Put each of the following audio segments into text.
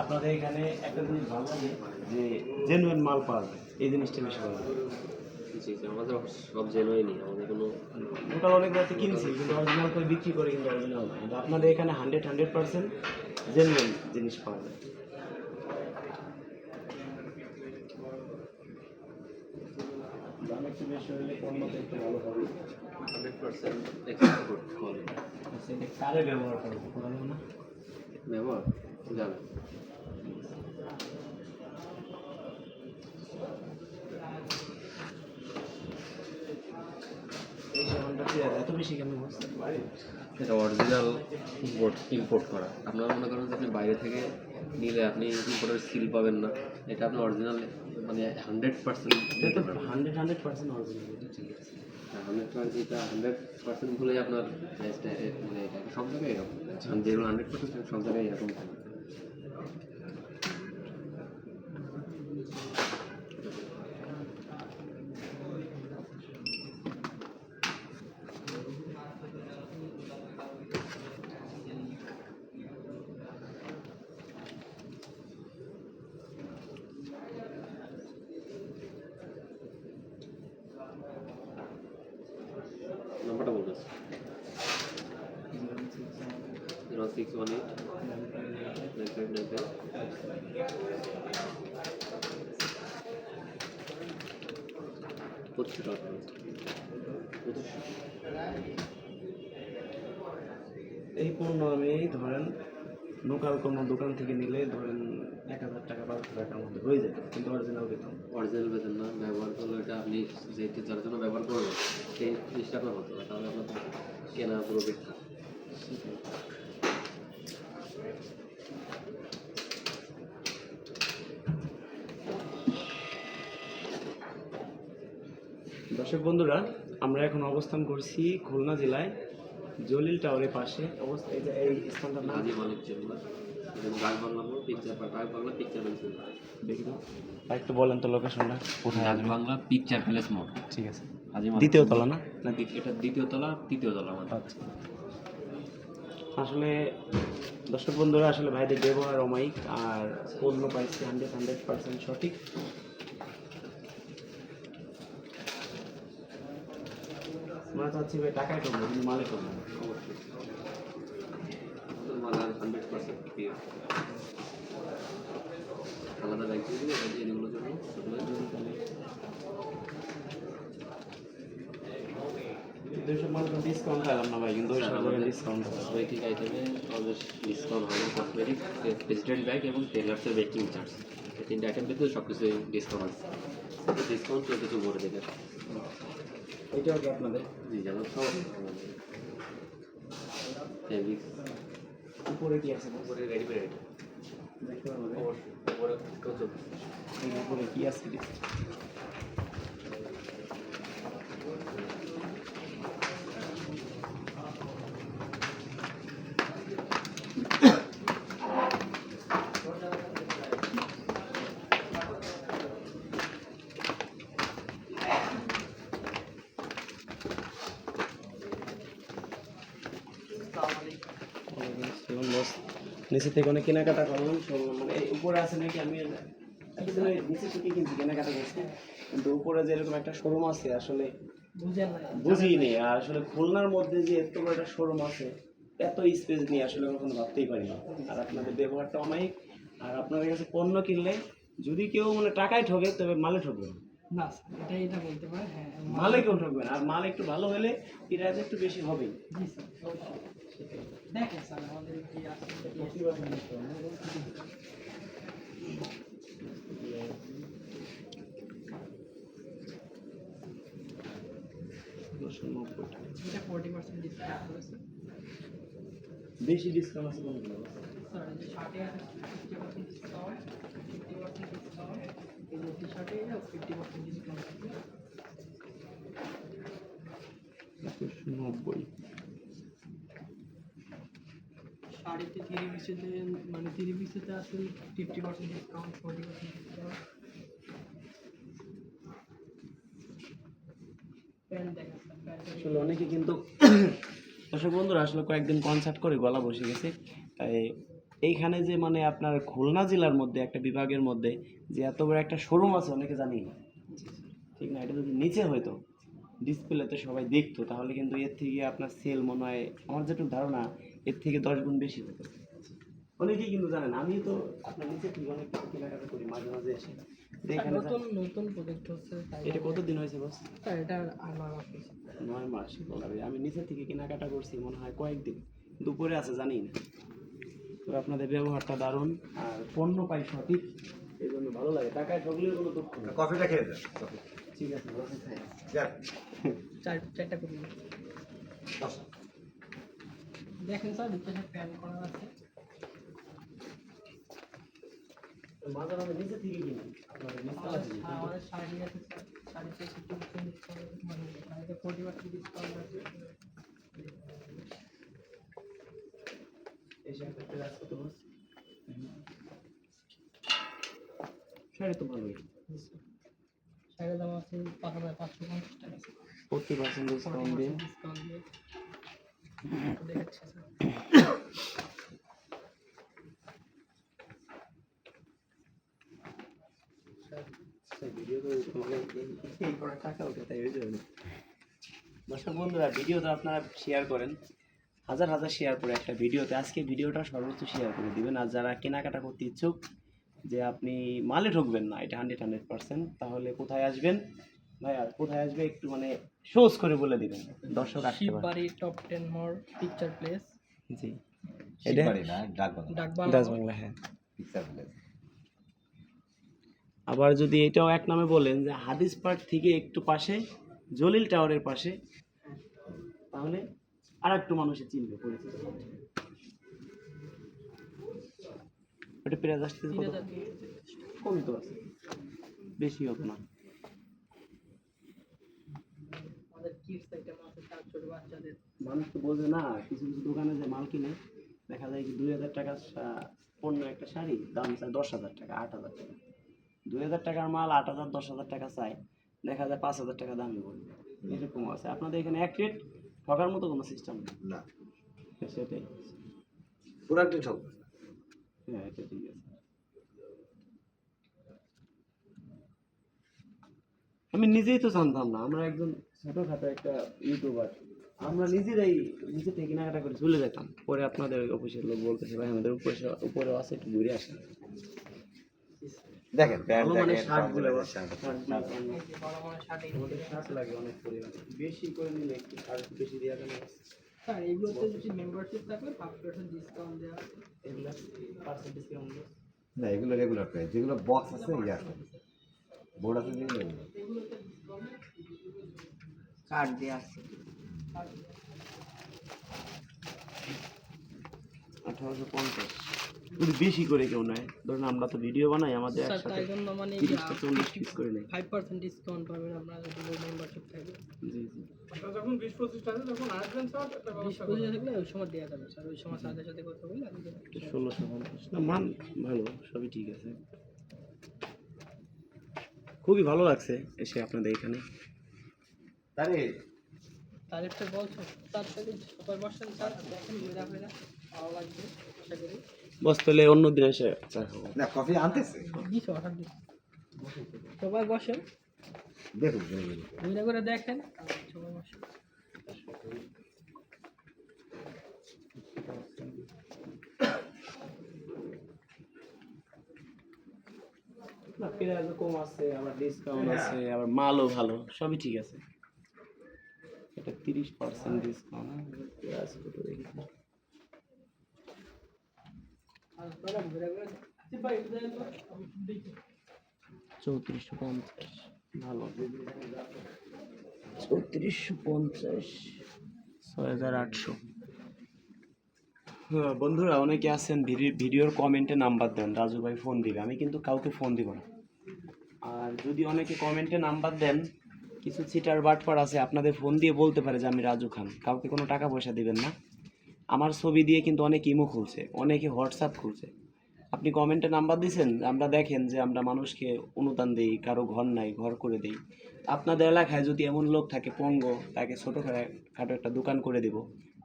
আপনাদের এখানে একটা জিনিস ভালো লাগে যে জেনুইন মাল পাওয়া যায় এই জিনিসটা বেশি ভালো লাগে। আমাদের সব জেনুইনই আমাদের কোনো ওটা অনেক রাতে কিনছি কিন্তু অরিজিনাল করে বিক্রি করে কিন্তু অরিজিনাল না। কিন্তু আপনাদের এখানে হান্ড্রেড হান্ড্রেড পার্সেন্ট জেনুইন জিনিস পাওয়া যায়। দাম একটু বেশি হলে পণ্যটা একটু ভালো হবে। হান্ড্রেড পার্সেন্ট এক্সপোর্ট কোয়ালিটি কারে ব্যবহার করব না? ব্যবহার যাবে কি এত বেশি কেন এটা অরিজিনাল ইম্পোর্ট ইম্পোর্ট করা। আপনারা মনে করেন যে আপনি বাইরে থেকে নিলে আপনি ইম্পোর্টের সিল পাবেন না। এটা আপনি অরিজিনাল মানে hundred percent hundred hundred percent original ঠিক আছে। হান্ড্রেড হান্ড্রেড পার্সেন্ট ভুলেই আপনার মানে সব জায়গায় এরকম। যেগুলো হান্ড্রেড পার্সেন্ট সব জায়গায় এরকম থাকে। Six one eight nine five nine five পঁচিশশো টাকা পঁচিশশো এই পণ্য আমি ধরেন লোকাল কোনো দোকান থেকে নিলে ধরেন এক হাজার টাকা বারোশো টাকার মধ্যে হয়ে যেত কিন্তু অরিজিনাল বেতন। অরিজিনাল বেতন না ব্যবহার করলে এটা আপনি যে যার জন্য ব্যবহার করবেন সেই জিনিসটা আপনার হতো না তাহলে আপনার কেনা পুরো বেকার দর্শক বন্ধুরা আমরা এখন অবস্থান করছি খুলনা জেলায় জলিল টাওয়ারের পাশে। অবস্থা এই এই স্থানটার নাম? একটু বলেন তো লোকেশনটা কোথায় বাংলা পিকচার প্যালেস মোড় ঠিক আছে। দ্বিতীয় তলা না? না এটা দ্বিতীয় তলা তৃতীয় তলা আমাদের। আচ্ছা। আসলে দর্শক বন্ধুরা আসলে ভাইদের ব্যবহার অমায়িক আর পণ্য পাইছি হান্ড্রেড হান্ড্রেড পার্সেন্ট সঠিক। আমরা চাচ্ছি ভাই টাকায় ঠকবো কিন্তু মালে হান্ড্রেড পার্সেন্ট আলাদা দিয়ে এগুলোর জন্য। মাল ডিসকাউন্ট পেলাম না ভাই কিন্তু ডিসকাউন্ট আইটেমে অলওয়েজ ডিসকাউন্ট হবে। কসমেটিক প্রেসিডেন্ট ব্যাগ এবং টেলার্সের বেকিং চার্জ এই তিনটে আইটেম পেতে সব কিছু ডিসকাউন্ট আছে। ডিসকাউন্ট কেউ কিছু করে দেবে। এটাও কি আপনাদের? জি যেমন সব উপরে কি আছে? উপরে রেডিমেড দেখতে পারব উপরে উপরে কি আছে? নিচে থেকে অনেক কেনাকাটা করলাম মানে উপরে আছে নাকি আমি নিচে থেকে কিনছি কেনাকাটা করছি। কিন্তু উপরে যে এরকম একটা শোরুম আছে আসলে বুঝিনি আর আসলে খুলনার মধ্যে যে এত বড় একটা শোরুম আছে এত স্পেস নিয়ে আসলে কখনো ভাবতেই পারি না আর আপনাদের ব্যবহারটা অমায়িক আর আপনাদের কাছে পণ্য কিনলে যদি কেউ মানে টাকায় ঠকে তবে মালে ঠকবে না। না এটা এটা বলতে পারে হ্যাঁ মালে না আর মাল একটু ভালো হলে প্রাইস একটু বেশি জি স্যার দেখেন স্যার আমাদের কি আছে ডিসকাউন্ট বেশি ডিসকাউন্ট আছে কোনগুলো স্যার ডিসকাউন্ট ডিসকাউন্ট এই যে টি শার্টে ফিফটি পার্সেন্ট ডিসকাউন্ট আছে নব্বই শাড়িতে থ্রি পিসেতে মানে পিসেতে আছে fifty percent discount forty percent discount আসলে অনেকে কিন্তু দর্শক বন্ধুরা আসলে কয়েকদিন কনসার্ট করে গলা বসে গেছে। তাই এইখানে যে মানে আপনার খুলনা জেলার মধ্যে একটা বিভাগের মধ্যে যে এত বড় একটা শোরুম আছে অনেকে জানি না। ঠিক না? এটা যদি নিচে হয়তো ডিসপ্লেতে সবাই দেখতো তাহলে কিন্তু এর থেকে আপনার সেল মনে হয় আমার যেটুকু ধারণা এর থেকে দশ গুণ বেশি হতো অনেকেই কিন্তু জানেন আমি তো আপনার নিচে থেকে অনেক কিছু কেনাকাটা করি মাঝে মাঝে এসে। নতুন নতুন প্রজেক্ট হচ্ছে এটা কতদিন হয়েছে বস এটা আর নয় মাস আমি নিচে থেকে কেনাকাটা করছি মনে হয় কয়েকদিন। দুপুরে আছে জানি না তো আপনাদের ব্যবহারটা দারুণ। আর পণ্য পাই সঠিক এই জন্য ভালো লাগে। টাকায় ঠকলেও কোনো দুঃখ নেই। কফিটা খেয়ে যান ঠিক আছে চার চারটা করে দেখেন স্যার ভিতরে প্যান করা আছে। মাঝে মাঝে নিচে থেকে কিনি আপনাদের থেকে। আর আমাদের শাড়ি আছে স্যার। শাড়িতে ফিফটি পার্সেন্ট ডিসকাউন্ট আছে। মানে শাড়িতে ফোর্টি পার্সেন্ট ডিসকাউন্ট আছে। এই শাড়িটা প্রাইস কত বস? শাড়ি তো ভালোই শাড়ির দাম আছে পাঁচ হাজার পাঁচশো পঞ্চাশ টাকা। ফোর্টি পার্সেন্ট ডিসকাউন্ট দিয়ে। দর্শক বন্ধুরা ভিডিওটা আপনারা শেয়ার করেন। হাজার হাজার শেয়ার করে একটা ভিডিওতে আজকে ভিডিওটা সর্বোচ্চ শেয়ার করে দিবেন। আর যারা কেনাকাটা করতে ইচ্ছুক যে আপনি মালে ঢুকবেন না এটা হান্ড্রেড হান্ড্রেড পার্সেন্ট তাহলে কোথায় আসবেন? ভাইয়া কোথায় আসবে একটু মানে সোজ করে বলে দিবেন। দর্শক আসতে পারে। Top ten more picture place জি। না বাংলা হ্যাঁ। পিকচার প্লেস আবার যদি এটাও এক নামে বলেন যে হাদিস পার্ক থেকে একটু পাশে জলিল টাওয়ারের পাশে তাহলে আর একটু মানুষে চিনবে পরিচিত হবে। ওটা প্রাইস আসছে কত? কমই তো আছে। বেশি হতো না। মানুষ তো বোঝে না কিছু কিছু দোকানে যে মাল কিনে দেখা যায় কি দুই হাজার টাকার পণ্য একটা শাড়ি দাম চায় দশ হাজার টাকা আট হাজার টাকা। দুই হাজার টাকার মাল আট হাজার দশ হাজার টাকা চায় দেখা যায় পাঁচ হাজার টাকা দামই বলবে এরকম আছে। আপনাদের এখানে এক রেট ঠকার মতো কোনো সিস্টেম না। সেটাই। পুরানটি ঠক হ্যাঁ এটা ঠিক আছে। আমি নিজেই তো জানতাম না আমরা একজন ছোটখাটো একটা ইউটিউবার আমরা নিজেরাই নিজে থেকে কেনাকাটা করে চলে যেতাম। পরে আপনাদের অফিসের লোক বলতেছে ভাই আমাদের উপরে উপরেও আছে একটু ঘুরে আসেন। শার্ট আমাদের শার্ট লাগে অনেক পরিমাণে। বেশি করে নিলে একটু বেশি দেওয়া কেন স্যার এইগুলোতে যদি মেম্বারশিপ ডিসকাউন্ট দেওয়া আছে। এগুলা পার্সেন্ট ডিসকাউন্ট না এগুলো রেগুলার প্রাইস যেগুলো বক্স আছে ইয়ে আছে। বোর্ড আছে যেগুলো এগুলো। কার্ড দিয়ে আসছে আঠারোশো পঞ্চাশ। যদি বেশি করে কেউ নেয়। ধরুন আমরা তো ভিডিও বানাই আমাদের স্যার একসাথে তাই জন্য মানে তিরিশটা চল্লিশ পিস করে নেই ফাইভ পার্সেন্ট ডিসকাউন্ট পাবেন আপনারা যদি মেম্বারশিপ থাকে। জি জি। বিশ পঁচিশ থাকলে ওই সময় দেওয়া যাবে স্যার ওই সময় স্যারদের সাথে কথা বলে। ষোলোশো পঞ্চাশ। না মান ভালো সবই ঠিক আছে। খুবই ভালো লাগছে এসে আপনাদের এখানে। আরে তারিখটা বলছো তার সাথে সবাই বসেন স্যার দেখেন ঘুরা ফেরা ভালো লাগবে আশা করি। বস তাহলে অন্য দিন এসে চা খাব। না কফি আনতেছে? সবাই বসেন দেখুন দেখুন। ঘুরে ঘুরে দেখেন। সবাই বসেন না পেঁয়াজও কম আছে আবার ডিসকাউন্ট আছে আবার মালও ভালো সবই ঠিক আছে। এটা তিরিশ পার্সেন্ট ডিসকাউন্ট পেঁয়াজ কত দেখি আর সবাই ঘুরে ঘুরে আসিফ ভাই একটু দেখেন তো, আমি দেখি চৌত্রিশশো পঞ্চাশ। ভালো। চৌত্রিশশো পঞ্চাশ। ছয় হাজার আটশো। হ্যাঁ বন্ধুরা অনেকে আছেন ভিডি- ভিডিওর কমেন্টে নাম্বার দেন। রাজু ভাই ফোন দিবে। আমি কিন্তু কাউকে ফোন দিব না। আর যদি অনেকে কমেন্টে নাম্বার দেন কিছু সিটার বাটপার আছে আপনাদের ফোন দিয়ে বলতে পারে যে আমি রাজু খান। কাউকে কোনো টাকা পয়সা দিবেন না। আমার ছবি দিয়ে কিন্তু অনেক ইমো খুলছে, অনেকে হোয়াটসঅ্যাপ খুলছে। আপনি কমেন্টে নাম্বার দিয়েছেন আমরা দেখেন যে আমরা মানুষকে অনুদান দিই, কারও ঘর নাই, ঘর করে দিই। আপনাদের এলাকায় যদি এমন লোক থাকে, পঙ্গ, তাকে ছোটো খাটো একটা দোকান করে দেব।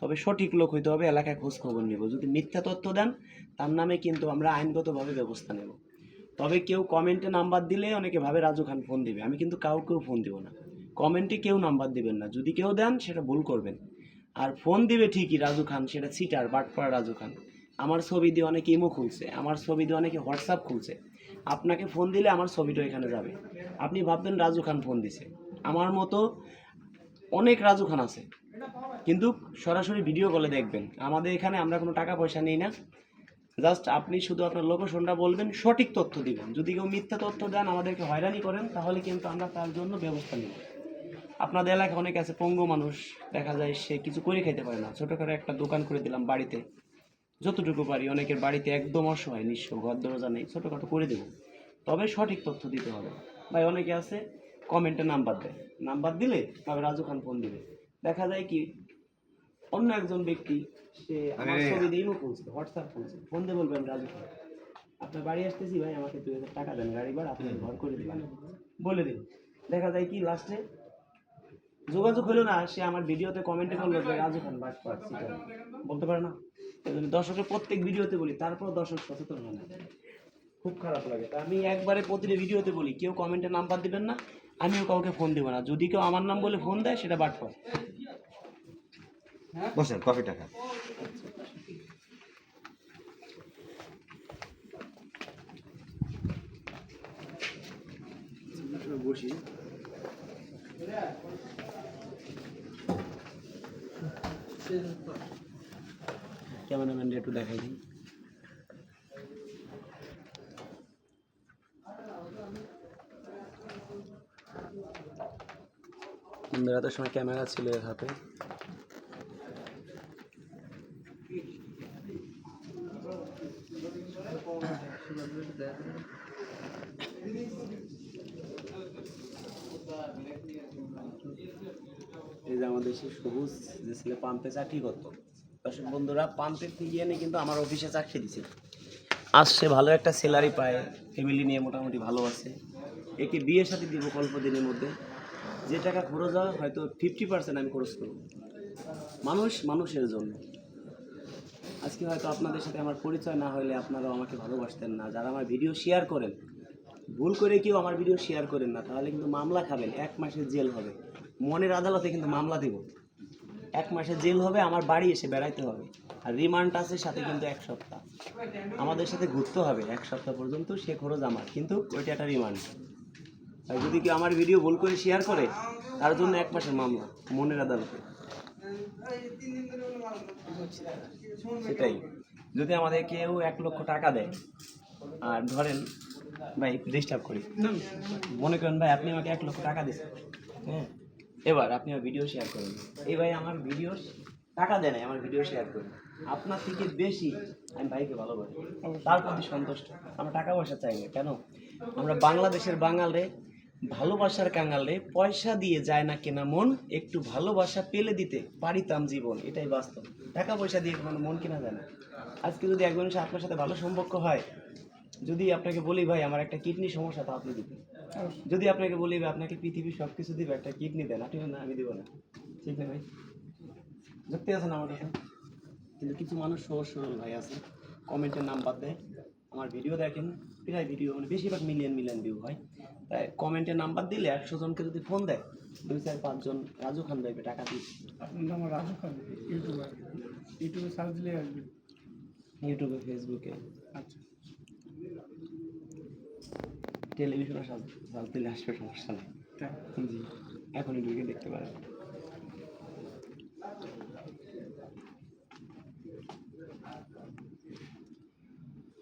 তবে সঠিক লোক হইতে হবে, এলাকায় খোঁজ খবর নিব। যদি মিথ্যা তথ্য দেন, তার নামে কিন্তু আমরা আইনগতভাবে ব্যবস্থা নেব। তবে কেউ কমেন্টে নাম্বার দিলে অনেকে ভাবে রাজু খান ফোন দিবে। আমি কিন্তু কাউকেও ফোন দিব না। কমেন্টে কেউ নাম্বার দিবেন না। যদি কেউ দেন, সেটা ভুল করবেন। আর ফোন দিবে ঠিকই রাজু খান, সেটা সিটার, বাটপাড়া রাজু খান। আমার ছবি দিয়ে অনেকে ইমো খুলছে, আমার ছবি দিয়ে অনেকে হোয়াটসঅ্যাপ খুলছে। আপনাকে ফোন দিলে আমার ছবিটা এখানে যাবে। আপনি ভাববেন রাজু খান ফোন দিছে। আমার মতো অনেক রাজু খান আছে। কিন্তু সরাসরি ভিডিও কলে দেখবেন। আমাদের এখানে আমরা কোনো টাকা পয়সা নেই না। জাস্ট আপনি শুধু আপনার লোকেশনটা বলবেন, সঠিক তথ্য দিবেন। যদি কেউ মিথ্যা তথ্য দেন, আমাদেরকে হয়রানি করেন, তাহলে কিন্তু আমরা তার জন্য ব্যবস্থা নিব। আপনাদের এলাকায় অনেক আছে পঙ্গু মানুষ দেখা যায় সে কিছু করে খেতে পারে না। ছোটো করে একটা দোকান করে দিলাম বাড়িতে। যতটুকু পারি অনেকের বাড়িতে একদম অসহায় নিঃস্ব ঘর দরজা নেই ছোটোখাটো করে দেবো। তবে সঠিক তথ্য দিতে হবে। ভাই অনেকে আছে কমেন্টে নাম্বার দেয়। নাম্বার দিলে তবে রাজু খান ফোন দিবে। দেখা যায় কি অন্য একজন ব্যক্তি সে আমার ছবি দিয়ে ইমো খুলছে হোয়াটসঅ্যাপ খুলছে ফোন দিয়ে বলবেন রাজু খান আপনার বাড়ি আসতেছি ভাই আমাকে দুই হাজার টাকা দেন গাড়ি ভাড়া আপনি ঘর করে দিবেন। বলে দিন। দেখা যায় কি লাস্টে যোগাযোগ হলো না সে আমার ভিডিওতে কমেন্টে করল যে রাজু খান বাস পাচ্ছি বলতে পারে না। এই দর্শকের প্রত্যেক ভিডিওতে বলি তারপর দর্শক সচেতন হয় না। খুব খারাপ লাগে। তা আমি একবারে প্রতিটা ভিডিওতে বলি কেউ কমেন্টে নাম্বার দিবেন না আমিও কাউকে ফোন দেবো না। যদি কেউ আমার নাম বলে ফোন দেয় সেটা বাট পায় বসেন কফিটা খান। বসি। ক্যামেরাম্যান একটু দেখাই দিন বেড়াতে সময় ক্যামেরা ছিল এর হাতে এই যে আমাদের সবুজ যে ছেলে পাম্পে চাকরি করতো। বন্ধুরা পাম্পের থেকে এনে কিন্তু আমার অফিসে চাকরি দিছে। আসছে, ভালো একটা স্যালারি পায় ফ্যামিলি নিয়ে মোটামুটি ভালো আছে। একে বিয়ের সাথে দিব অল্প দিনের মধ্যে। যে টাকা খরচ হয়, হয়তো ফিফটি পার্সেন্ট আমি খরচ করব। মানুষ মানুষের জন্য। আজকে হয়তো আপনাদের সাথে আমার পরিচয় না হলে আপনারাও আমাকে ভালোবাসতেন না। যারা আমার ভিডিও শেয়ার করেন, ভুল করে কেউ আমার ভিডিও শেয়ার করেন না, তাহলে কিন্তু মামলা খাবেন, এক মাসের জেল হবে। মনের আদালতে কিন্তু মামলা দেব। এক মাসে জেল হবে, আমার বাড়ি এসে বেড়াইতে হবে। আর রিমান্ড আছে সাথে কিন্তু এক সপ্তাহ। আমাদের সাথে ঘুরতে হবে, এক সপ্তাহ পর্যন্ত সে খরচ আমার, কিন্তু ওইটা একটা রিমান্ড আর যদি কেউ আমার ভিডিও ভুল করে শেয়ার করে, তার জন্য এক মাসের মামলা, মনের আদালতে। সেটাই। যদি আমাদের কেউ এক লক্ষ টাকা দেয়, আর ধরেন, ভাই ডিস্টার্ব করি। মনে করেন, ভাই, আপনি আমাকে এক লক্ষ টাকা দিচ্ছেন হ্যাঁ? এবার আপনি আমার ভিডিও শেয়ার করেন। এই ভাই আমার ভিডিও টাকা দেয় নাই আমার ভিডিও শেয়ার করেন। আপনার থেকে বেশি আমি ভাইকে ভালোবাসি। তার প্রতি সন্তুষ্ট। আমরা টাকা পয়সা চাই না কেন? আমরা বাংলাদেশের বাঙালে ভালোবাসার কাঙালে পয়সা দিয়ে যায় না কেনা মন একটু ভালোবাসা পেলে দিতে পারিতাম জীবন এটাই বাস্তব। টাকা পয়সা দিয়ে কোনো মন কেনা যায় না। আজকে যদি একজনের সাথে আপনার সাথে ভালো সম্পর্ক হয় যদি আপনাকে বলি ভাই আমার একটা কিডনি সমস্যা তা আপনি দিবেন। যদি আপনাকে বলি ভাই আপনাকে পৃথিবীর সব কিছু দিবে একটা কিডনি দেন। আপনি না আমি দিব না। ঠিক না ভাই? যুক্তি আছেন আমার কাছে কিন্তু কিছু মানুষ সহজ সরল ভাই আছে। কমেন্টের নাম্বার দেয়। আমার ভিডিও দেখেন প্রায় ভিডিও মানে বেশিরভাগ মিলিয়ন মিলিয়ন ভিউ হয়। তাই কমেন্টে নাম্বার দিলে একশো জনকে যদি ফোন দেয় দুই চার পাঁচজন রাজু খান ভাইবে টাকা দিচ্ছে আপনার নাম রাজু খান ইউটিউবার। ইউটিউবে সার্চ দিলে আসবে। ইউটিউবে ফেসবুকে আচ্ছা। টেলিভিশনে সাজ দিলে আসবে সমস্যা নেই। জি। এখনই ঢুকে দেখতে পারেন।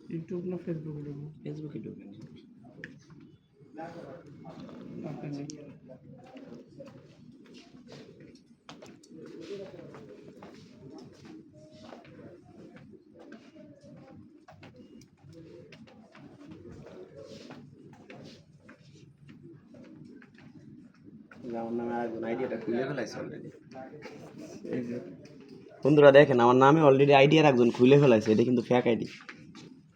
ইউটিউব না ফেসবুকে ঢুকবো? ফেসবুকে ঢুকবেন আপনার আমার নামে আরেকজন আইডিয়াটা খুলে ফেলাইছে অলরেডি বন্ধুরা দেখেন আমার নামে অলরেডি আইডিয়ার একজন খুলে ফেলাইছে এটা কিন্তু ফ্যাক আইডি।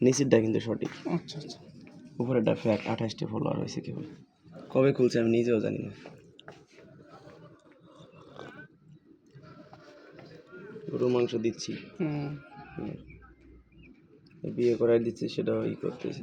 নিচেরটা কিন্তু সঠিক। আচ্ছা আচ্ছা। উপরেরটা ফ্যাক আঠাশটি ফলোয়ার হয়েছে কেবল। কবে খুলছে আমি নিজেও জানি না। গরুর মাংস দিচ্ছি। বিয়ে করাই দিচ্ছি সেটাও ই করতেছি।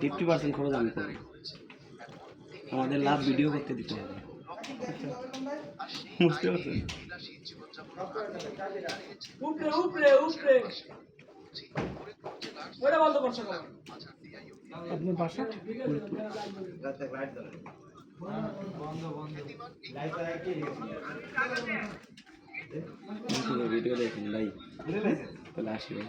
ফিফটি পার্সেন্ট খরচ আমি করব আমাদের লাভ ভিডিও করতে দিতে হবে। বুঝতে পারছেন? উপরে উপরে উপরে। ওটা বন্ধ করছ আপনার বাসা? ভিডিও দেখেন ভাই তাহলে আসি ভাই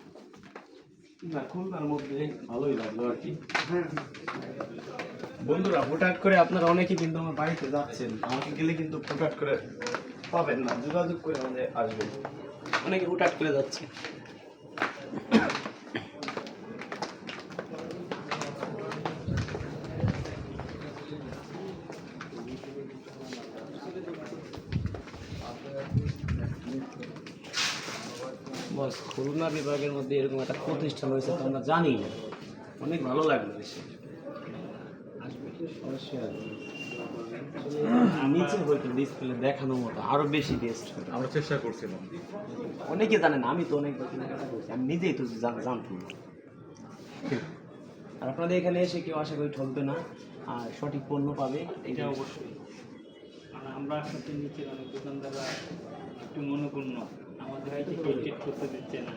না খুলনার মধ্যে ভালোই লাগল আর কি। বন্ধুরা হঠাৎ করে আপনারা অনেকে কিন্তু আমার বাড়িতে যাচ্ছেন। আমাকে গেলে কিন্তু হুটহাট করে পাবেন না। যোগাযোগ করে আমাদের আসবেন। অনেকে হুটহাট করে যাচ্ছে। খুলনা বিভাগের মধ্যে এরকম একটা প্রতিষ্ঠান হয়েছে তো আমরা জানি না। অনেক ভালো লাগল আসবে নিচে হয়তো ডিসপ্লে দেখানোর মতো আরও বেশি বেস্ট আমরা চেষ্টা করছিলাম। অনেকে জানেন আমি তো অনেক কেনাকাটা করছি আমি নিজেই তো জানতাম না। আর আপনাদের এখানে এসে কেউ আশা করি ঠকবে না আর সঠিক পণ্য পাবে। এটা অবশ্যই। আমরা নিচের অনেক দোকানদাররা একটু মনোপূর্ণ আমাদের টিকিট করতে দিচ্ছে না।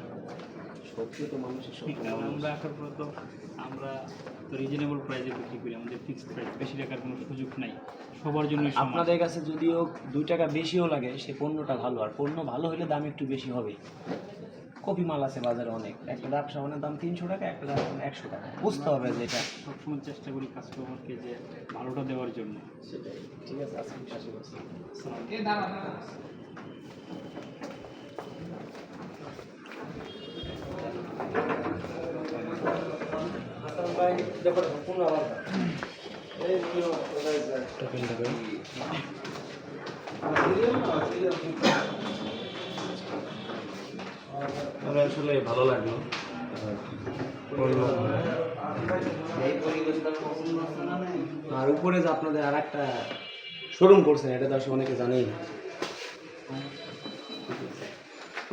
সত্যি তো মানুষের সত্যি আমরা এখন পর্যন্ত আমরা তো রিজনেবল প্রাইসে বিক্রি করি আমাদের ফিক্সড প্রাইস বেশি টাকার কোনো সুযোগ নাই। সবার জন্য আপনাদের কাছে যদিও দুই টাকা বেশিও লাগে সে পণ্যটা ভালো আর পণ্য ভালো হলে দাম একটু বেশি হবে। কপি মাল আছে বাজারে অনেক একটা ডাব সাবানের দাম তিনশো টাকা একটা ডাব সাবান একশো টাকা বুঝতে হবে যে এটা। সবসময় চেষ্টা করি কাস্টমারকে যে ভালোটা দেওয়ার জন্য। সেটাই ঠিক আছে আসুন আসলে ভালো লাগল। আর উপরে যে আপনাদের আর একটা শোরুম করছেন এটা তো আসলে অনেকে জানেই। না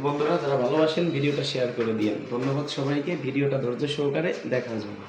বন্ধুরা যারা ভালোবাসেন ভিডিওটা শেয়ার করে দিন ধন্যবাদ সবাইকে ভিডিওটা ধৈর্য সহকারে দেখার জন্য